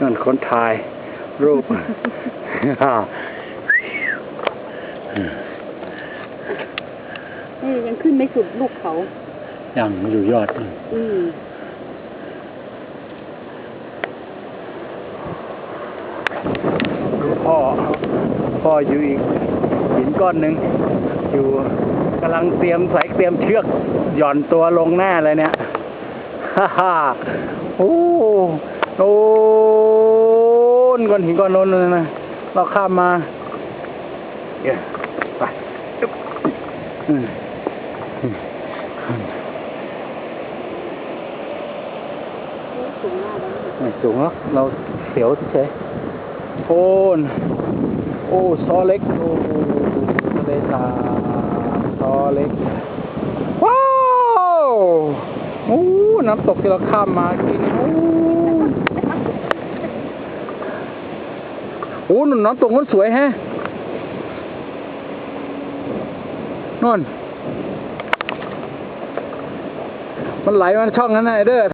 นั่นคนถ่าย รูปนี่ยังขึ้นไม่สุดลูกเขา ยังอยู่ยอดนั่นอืมดูพ่อ พ่ออยู่อีกหินก้อนหนึ่งอยู่กำลังเตรียมสายเตรียมเชือก หย่อนตัวลงแน่เลยเนี่ย ฮ่าฮ่าโอ้โน่ นก้อนหินก้อนโน้นเลยนะเราข้ามมาเดี๋ยวไปอึ๊บอืมอืมสูงมากแล้วไม่สูงหรอกเราเสียวเฉยโอ้นโอ้ซอเล็กโอ้ทะเลสาบซอเล็กว้าวโอ้น้ำตกที่เราข้ามมากินโอ้ โอ้หนุนน้ำตกมันสวยแฮะนนมันไหลมาช่องนั้นนะไงเด้อ